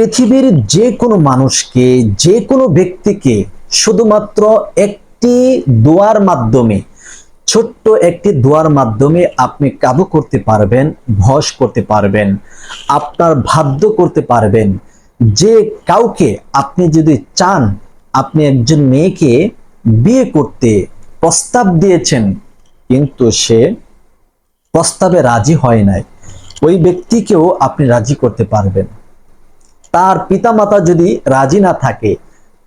পৃথিবীর যে কোনো মানুষকে যে কোনো ব্যক্তিকে শুধুমাত্র একটি দোয়ার মাধ্যমে, ছোট্ট একটি দোয়ার মাধ্যমে আপনি কাবু করতে পারবেন, ভস করতে পারবেন, আপনার বাধ্য করতে পারবেন। যে কাউকে আপনি যদি চান, আপনি একজন মেয়েকে বিয়ে করতে প্রস্তাব দিয়েছেন, কিন্তু সে প্রস্তাবে রাজি হয় নাই। ওই ব্যক্তিকেও আপনি রাজি করতে পারবেন। তার পিতা মাতা যদি রাজি না থাকে,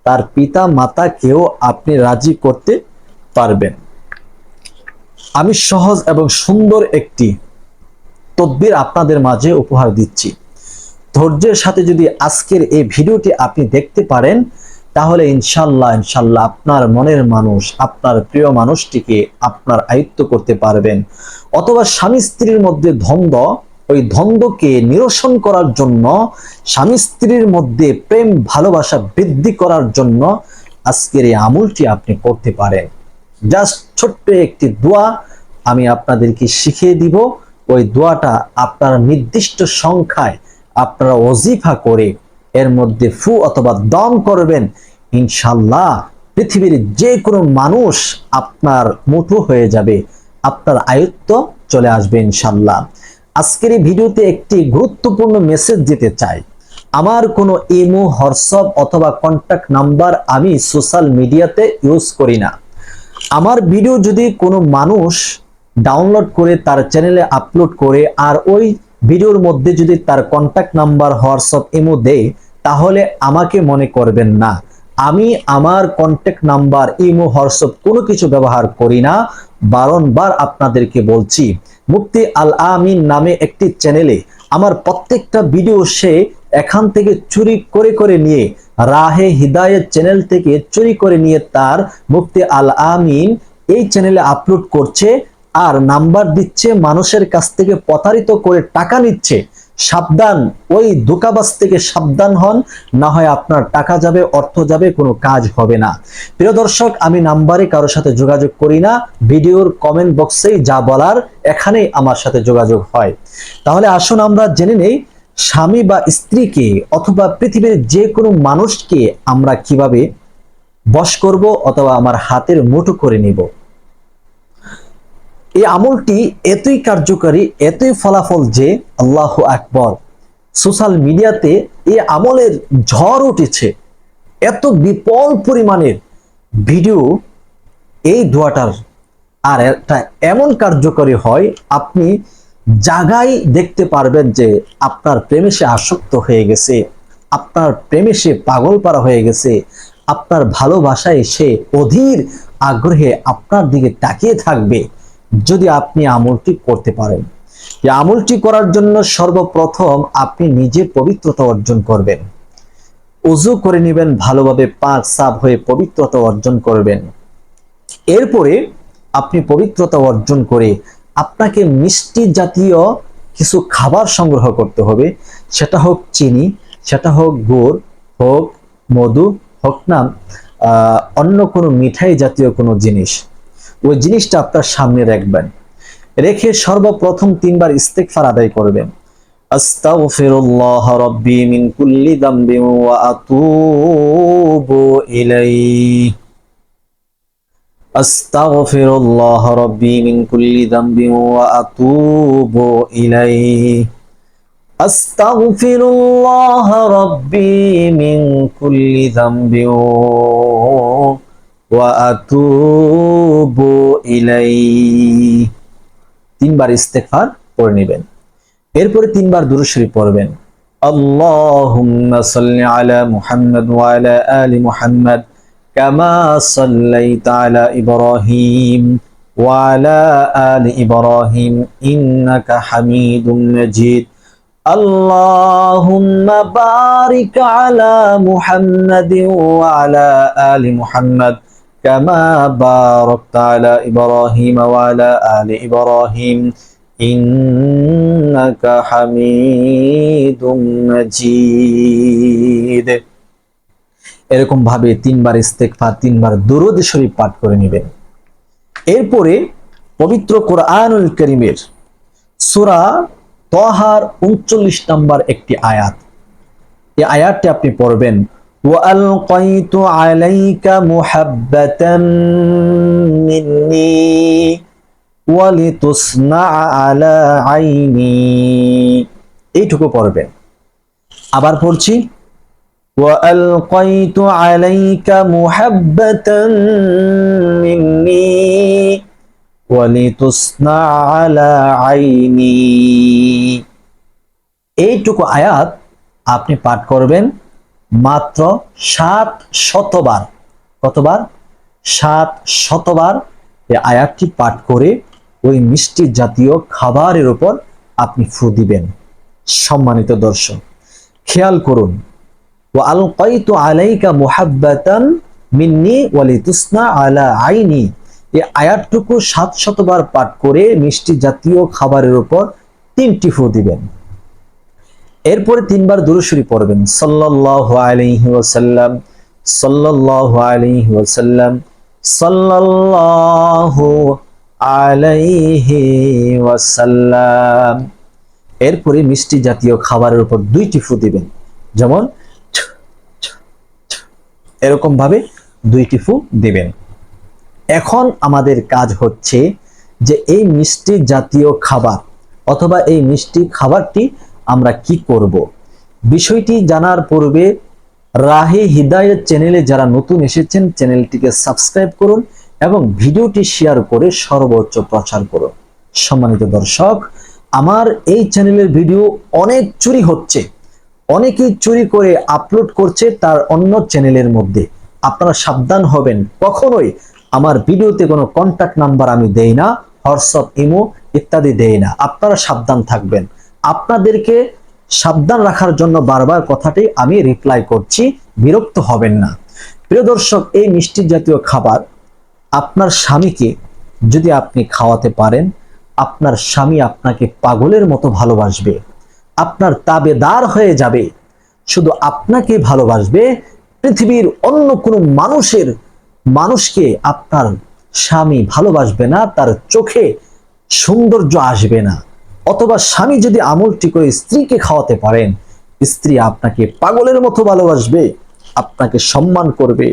তার পিতা মাতাকেও আপনি রাজি করতে পারবেন। আমি সহজ এবং সুন্দর একটি তদবির আপনাদের মাঝে উপহার দিচ্ছি। ধৈর্যের সাথে যদি আজকের এই ভিডিওটি আপনি দেখতে পারেন, তাহলে ইনশাল্লাহ ইনশাল্লাহ আপনার মনের মানুষ, আপনার প্রিয় মানুষটিকে আপনার আয়ত্ত করতে পারবেন। অথবা স্বামী স্ত্রীর মধ্যে দ্বন্দ্ব ওই দ্বন্দ্বকে নিরসন করার জন্য, স্বামী স্ত্রীর মধ্যে প্রেম, ভালোবাসা বৃদ্ধি করার জন্য আজকের এই আমলটি আপনি করতে পারেন। জাস্ট ছোট্ট একটি দোয়া আমি আপনাদেরকে শিখিয়ে দিব। ওই দোয়াটা আপনারা নির্দিষ্ট সংখ্যায় আপনারা ওজিফা করে এর মধ্যে ফু অথবা দম করবেন। ইনশাল্লাহ পৃথিবীর যে কোনো মানুষ আপনার মুঠো হয়ে যাবে, আপনার আয়ত্ত চলে আসবে ইনশাল্লাহ আজকের এই ভিডিওতে একটি গুরুত্বপূর্ণ মেসেজ দিতে চাই। আমার কোনো ইমো হোয়াটসঅ্যাপ অথবা কন্ট্যাক্ট নাম্বার আমি সোশ্যাল মিডিয়াতে ইউজ করি না। আমার ভিডিও যদি কোনো মানুষ ডাউনলোড করে তার চ্যানেলে আপলোড করে আর ওই ভিডিওর মধ্যে যদি তার কন্ট্যাক্ট নাম্বার হোয়াটসঅ্যাপ ইমো দেয়, তাহলে আমাকে মনে করবেন না। আমি আমার কন্ট্যাক্ট নাম্বার ইমো হোয়াটসঅ্যাপ কোনো কিছু ব্যবহার করি না। বারংবার আপনাদেরকে বলছি মুক্তি আল আমিন নামে একটি চ্যানেলে আমার প্রত্যেকটা ভিডিও সে এখান থেকে চুরি করে করে নিয়ে, রাহে হিদায়ত চ্যানেল থেকে চুরি করে নিয়ে তার মুফতি আল আমিন এই চ্যানেলে আপলোড করছে আর নাম্বার দিচ্ছে, মানুষের কাছ থেকে প্রতারিত করে টাকা নিচ্ছে। সাবধান, ওই দোকাবাজ থেকে সাবধান হন, না হয় আপনার টাকা যাবে, অর্থ যাবে, কোনো কাজ হবে না। প্রিয় দর্শক, আমি নাম্বারে কারোর সাথে যোগাযোগ করি না, ভিডিওর কমেন্ট বক্সেই যা বলার, এখানেই আমার সাথে যোগাযোগ হয়। তাহলে আসুন আমরা জেনে নেই, স্বামী বা স্ত্রীকে অথবা পৃথিবীর যে কোনো মানুষকে আমরা কীভাবে বশ করব অথবা আমার হাতের মুঠো করে নিব। এই আমলটি এতই কার্যকারী, এতই ফলাফল যে আল্লাহ আকবর। সোশ্যাল মিডিয়াতে এই আমলের ঝড় উঠেছে। এত বিপুল পরিমাণের ভিডিও এই দোয়াটার। আর এটা এমন কার্যকরী হয়, আপনি জাগায় দেখতে পারবেন যে আপনার প্রেমে সে আসক্ত হয়ে গেছে, আপনার প্রেমে সে পাগল পারা হয়ে গেছে, আপনার ভালোবাসায় সে অধীর আগ্রহে আপনার দিকে তাকিয়ে থাকবে। যদি আপনি আমলটি করতে পারেন। এই আমলটি করার জন্য সর্বপ্রথম আপনি নিজে পবিত্রতা অর্জন করবেন। উজু করে নেবেন, ভালোভাবে পাক, সাফ হয়ে পবিত্রতা অর্জন করবেন। এরপরে আপনি পবিত্রতা অর্জন করে আপনাকে মিষ্টি জাতীয় কিছু খাবার সংগ্রহ করতে হবে। সেটা হোক চিনি, সেটা হোক গুড়, হোক মধু, হোক না অন্য কোনো মিঠাই জাতীয় কোনো জিনিস। ওই জিনিসটা আপনার সামনে রাখবেন। রেখে সর্বপ্রথম তিনবার ইস্তেকফার আদায় করবেন। আস্তাগফিরুল্লাহ রাব্বি মিন কুল্লি দামবিন ওয়া আতুবু ইলাইহি। আস্তাগফিরুল্লাহ রাব্বি মিন কুল্লি ওয়া আতুবু ইলাইহি। আস্তাগফিরুল্লাহ রাব্বি মিন কুল্লি ওয়া আতুবু ইলাইহি তিনবার ইস্তেগফার পড়ে নেবেন এরপরে তিনবার দুরূদ শরীফ পড়বেন আল্লাহুম্মা সাল্লি আলা মুহাম্মদ ওয়া আলা আলি মুহাম্মদ কামা সাল্লাইতা আলা ইব্রাহিম ওয়া আলা আলি ইব্রাহিম ইন্নাকা হামিদুম মাজিদ اللهم بارك على محمد وعلى آل محمد كما باركت على إبراهيم وعلى آل إبراهيم إنك حميد مجيد এরকম ভাবে তিনবার ইস্তেকফার তিনবার দুরুদ শরীফ পাঠ করে নেবেন এরপরে পবিত্র কোরআনুল করিমের সূরা তহার উনচল্লিশ নম্বর একটি আয়াত এই আয়াতটি আপনি পড়বেন وألقيت عليك محبة مني ولتصنع على عيني এইটুকু পড়বেন আবার পড়ছি وألقيت عليك محبة مني ولتصنع على عيني এইটুকু আয়াত আপনি পাঠ করবেন মাত্র সাত শতবার, কতবার? সাত শতবার এই আয়াতটি পাঠ করে ওই মিষ্টি জাতীয় খাবারের উপর আপনি ফু দিবেন। সম্মানিত দর্শক, খেয়াল করুন। ও আল কয়তু আলাইকা মুহাব্বাতান মিন্নি ওয়ালিতুসনা আলা আইনি। এই আয়াতটুকু সাত শতবার পাঠ করে মিষ্টি জাতীয় খাবারের উপর তিনটি ফু দিবেন। এরপরে তিনবার দুরুশরী পড়বেন। সাল্লাল্লাহু আলাইহি ওয়াসাল্লাম, সাল্লাল্লাহু আলাইহি ওয়াসাল্লাম, সাল্লাল্লাহু আলাইহি ওয়াসাল্লাম। এরপরে মিষ্টি জাতীয় খাবারের উপর দুইটি ফু দিবেন। যেমন এরকম ভাবে দুইটি ফু দিবেন। এখন আমাদের কাজ হচ্ছে যে এই মিষ্টি জাতীয় খাবার অথবা এই মিষ্টি খাবারটি আমরা কি করব? বিষয়টি জানার পূর্বে রাহে হিদায়ত চ্যানেলে যারা নতুন এসেছেন, চ্যানেলটিকে সাবস্ক্রাইব করুন এবং ভিডিওটি শেয়ার করে সর্বোচ্চ প্রচার করুন। সম্মানিত দর্শক, আমার এই চ্যানেলের ভিডিও অনেক চুরি হচ্ছে। অনেকেই চুরি করে আপলোড করছে তার অন্য চ্যানেলের মধ্যে। আপনারা সাবধান হবেন। কখনোই আমার ভিডিওতে কোনো কন্ট্যাক্ট নাম্বার আমি দেই না হোয়াটসঅ্যাপ ইমো ইত্যাদি দেই না। আপনারা সাবধান থাকবেন। আপনাদেরকে সাবধান রাখার জন্য বারবার কথাটি আমি রিপ্লাই করছি, বিরক্ত হবেন না। প্রিয় দর্শক, এই মিষ্টি জাতীয় খাবার আপনার স্বামীকে যদি আপনি খাওয়াতে পারেন, আপনার স্বামী আপনাকে পাগলের মতো ভালোবাসবে। আপনার তাবেদার হয়ে যাবে। শুধু আপনাকে ভালোবাসবে, পৃথিবীর অন্য কোনো মানুষের, মানুষকে আপনার স্বামী ভালোবাসবে না, তার চোখে সৌন্দর্য আসবে না। অথবা স্বামী যদি আমলটি করে স্ত্রীকে খাওয়াতে পারেন, স্ত্রী আপনাকে পাগলের মতো ভালোবাসবে, আপনাকে সম্মান করবে,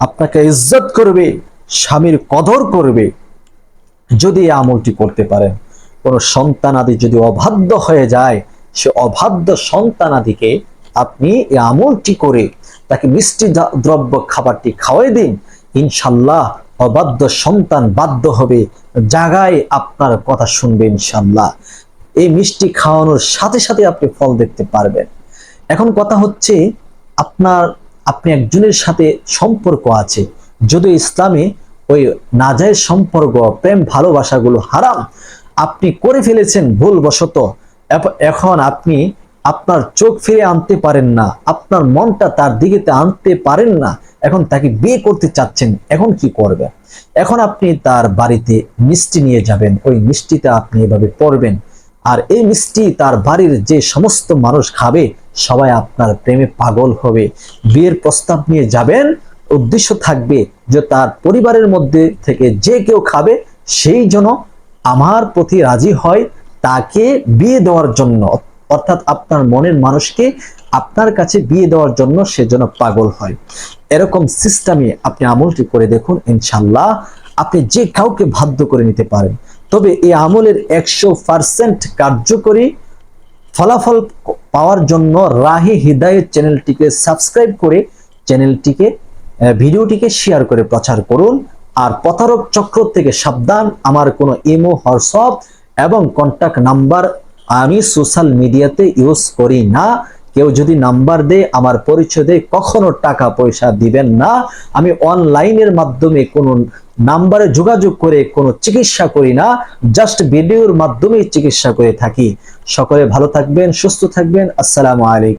আপনাকে ইজ্জত করবে, স্বামীর কদর করবে। যদি এই আমলটি করতে পারেন, কোনো সন্তানাদি যদি অবাধ্য হয়ে যায়, সে অবাধ্য সন্তানাদিকে আপনি এই আমলটি করে তাকে মিষ্টি দ্রব্য খাবারটি খাওয়াই দিন, ইনশাল্লাহ অবাধ্য সন্তান বাধ্য হবে, জাগায় আপনার কথা শুনবে ইনশাল্লাহ। এই মিষ্টি খাওয়ানোর সাথে সাথে আপনি ফল দেখতে পারবেন। এখন কথা হচ্ছে, আপনার, আপনি একজনের সাথে সম্পর্ক আছে, যদি ইসলামে ওই নাজায়েজ সম্পর্ক, প্রেম, ভালোবাসাগুলো হারাম, আপনি করে ফেলেছেন ভুলবশত এখন আপনি আপনার চোখ ফিরে আনতে পারেন না, আপনার মনটা তার দিকে আনতে পারেন না, এখন তাকে বিয়ে করতে চাচ্ছেন, এখন কি করবে এখন আপনি তার বাড়িতে মিষ্টি নিয়ে যাবেন, ওই মিষ্টিটা আপনি এভাবে পড়বেন আর এই মিষ্টি তার বাড়ির যে সমস্ত মানুষ খাবে, সবাই আপনার প্রেমে পাগল হবে। বিয়ের প্রস্তাব নিয়ে যাবেন, উদ্দেশ্য থাকবে যে তার পরিবারের মধ্যে থেকে যে কেউ খাবে, সেই জন্য আমার প্রতি রাজি হয়, তাকে বিয়ে দেওয়ার জন্য। অর্থাৎ আপনার মনের মানুষকে আপনার কাছে বিয়ে দেওয়ার জন্য সে যেন পাগল হয়। এরকম সিস্টেমে আপনি আমলটি করে দেখুন ইনশাল্লাহ আপনি যে কাউকে বাধ্য করে নিতে পারেন তবে এই আমলের একশো পার্সেন্ট কার্যকরী ফলাফল পাওয়ার জন্য রাহে হৃদায়ত চ্যানেলটিকে সাবস্ক্রাইব করে চ্যানেলটিকে ভিডিওটিকে শেয়ার করে প্রচার করুন। আর প্রতারক চক্র থেকে সাবধান, আমার কোনো ইমো, হোয়াটসঅ্যাপ এবং কন্ট্যাক্ট নাম্বার আমি সোশ্যাল মিডিয়াতে ইউজ করি না। কেউ যদি নাম্বার দেয়, আমার পরিচয় দেয়, কখনো টাকা পয়সা দিবেন না। আমি অনলাইনের মাধ্যমে কোনো নাম্বারে যোগাযোগ করে কোনো চিকিৎসা করি না জাস্ট ভিডিওর মাধ্যমে চিকিৎসা করে থাকি। সকলে ভালো থাকবেন, সুস্থ থাকবেন। আসসালামু আলাইকুম।